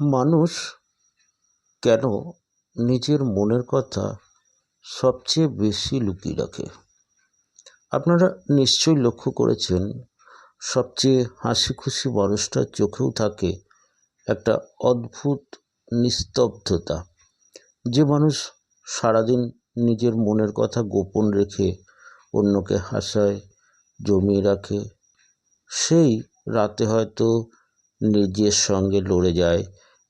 মানুষ কেন নিজের মনের কথা সবচেয়ে বেশি লুকিয়ে রাখে? আপনারা নিশ্চয়ই লক্ষ্য করেছেন, সবচেয়ে হাসি খুশি মানুষটার চোখেও থাকে একটা অদ্ভুত নিস্তব্ধতা। যে মানুষ সারাদিন নিজের মনের কথা গোপন রেখে অন্যকে হাসায়, জমিয়ে রাখে, সেই রাতে হয়তো নিজের সঙ্গে লড়ে যায়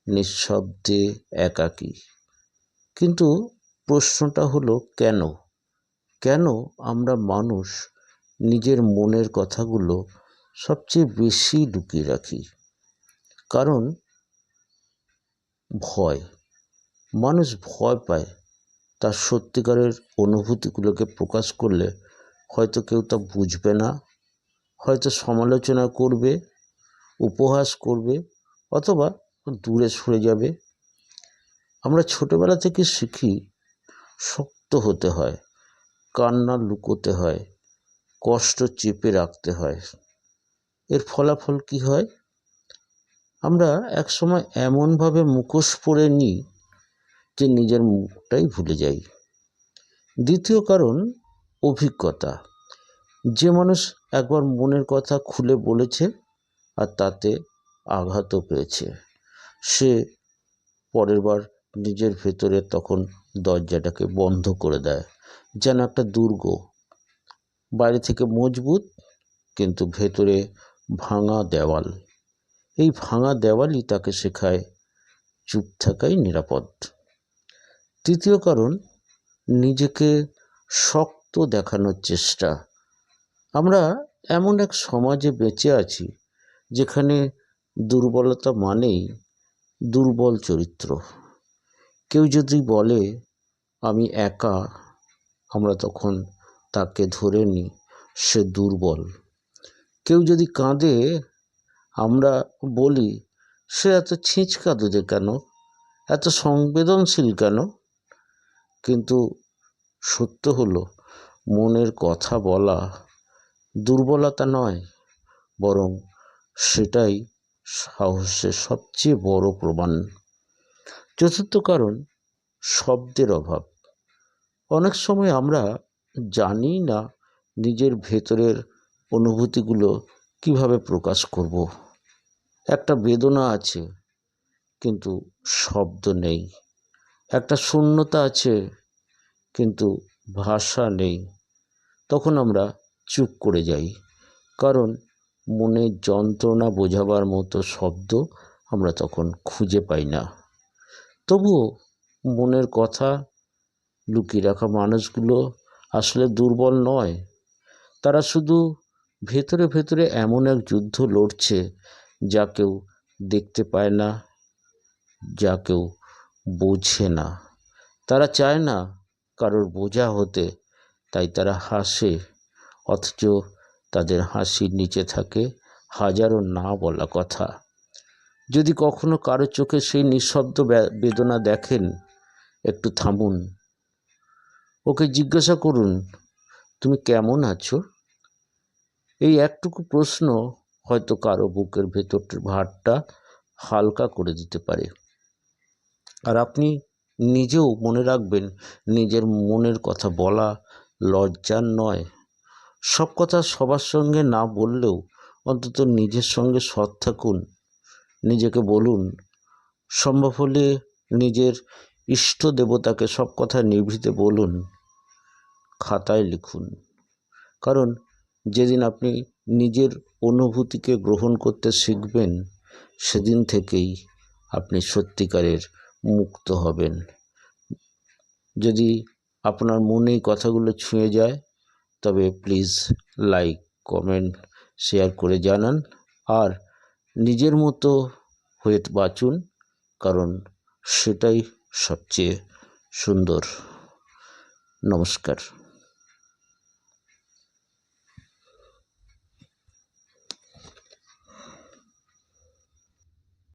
নিঃশব্দে একাকী। কিন্তু প্রশ্নটা হলো, কেন? কেন আমরা মানুষ নিজের মনের কথাগুলো সবচেয়ে বেশি লুকিয়ে রাখি? কারণ ভয়। মানুষ ভয় পায় তার সত্যিকারের অনুভূতিগুলোকে প্রকাশ করলে হয়তো কেউ তা বুঝবে না, হয়তো সমালোচনা করবে, উপহাস করবে, অথবা দূরে সরে যাবে। আমরা ছোটবেলা থেকে শিখি, শক্ত হতে হয়, কান্না লুকোতে হয়, কষ্ট চেপে রাখতে হয়। এর ফলাফল কি হয়? আমরা একসময় এমনভাবে মুখোশ পরে নিই যে নিজের মুখটাই ভুলে যাই। দ্বিতীয় কারণ, অভিজ্ঞতা। যে মানুষ একবার মনের কথা খুলে বলেছে আর তাতে আঘাতও পেয়েছে। সে পরের বার নিজের ভেতরে তখন দরজাটাকে বন্ধ করে দেয়। যেন একটা দুর্গ। বাইরে থেকে মজবুত, কিন্তু ভেতরে ভাঙা দেওয়াল। এই ভাঙা দেওয়ালই তাকে শেখায় চুপ থাকাই নিরাপদ। তৃতীয় কারণ, নিজেকে শক্ত দেখানোর চেষ্টা। আমরা এমন এক সমাজে বেঁচে আছি, যেখানে দুর্বলতা মানেই দুর্বল চরিত্র। কেউ যদি বলে, আমি একা আমরা তখন তাকে ধরে নিই সে দুর্বল। কেউ যদি কাঁদে, আমরা বলি, সে এত ছিঁচ কাঁদে কেন? এত সংবেদনশীল কেন? কিন্তু সত্য হলো, মনের কথা বলা দুর্বলতা নয়, বরং সেটাই সাহসের সবচেয়ে বড় প্রমাণ। চতুর্থ কারণ, শব্দের অভাব। অনেক সময় আমরা জানি না নিজের ভেতরের অনুভূতিগুলো কীভাবে প্রকাশ করব। একটা বেদনা আছে, কিন্তু শব্দ নেই। একটা শূন্যতা আছে, কিন্তু ভাষা নেই। তখন আমরা চুপ করে যাই। কারণ মনের যন্ত্রণা বোঝাবার মতো শব্দ আমরা তখন খুঁজে পাই না। তবুও মনের কথা লুকিয়ে রাখা মানুষগুলো আসলে দুর্বল নয়। তারা শুধু ভেতরে ভেতরে এমন এক যুদ্ধ লড়ছে যা কেউ দেখতে পায় না, যা কেউ বোঝে না। তারা চায় না কারোর বোঝা হতে, তাই তারা হাসে, অথচ তাদের হাসির নিচে থাকে হাজারো না বলা কথা। যদি কখনো কারও চোখে সেই নিঃশব্দ বেদনা দেখেন, একটু থামুন। ওকে জিজ্ঞাসা করুন, তুমি কেমন আছো? এই একটুকু প্রশ্ন হয়তো কারও বুকের ভেতরটার ভারটা হালকা করে দিতে পারে। আর আপনি নিজেও মনে রাখবেন, নিজের মনের কথা বলা লজ্জার নয়। সব কথা সবার সঙ্গে না বললেও অন্তত নিজের সঙ্গে সৎ থাকুন, নিজেকে বলুন। সম্ভব হলে নিজের ইষ্ট দেবতাকে সব কথা নিভৃতে বলুন, খাতায় লিখুন। কারণ যেদিন আপনি নিজের অনুভূতিকে গ্রহণ করতে শিখবেন, সেদিন থেকেই আপনি সত্যিকারের মুক্ত হবেন। যদি আপনার মনে কথাগুলো ছুঁয়ে যায় তবে প্লিজ লাইক, কমেন্ট, শেয়ার করে জানান আর নিজের মতো হয়ে বাঁচুন, কারণ সেটাই সবচেয়ে সুন্দর। নমস্কার।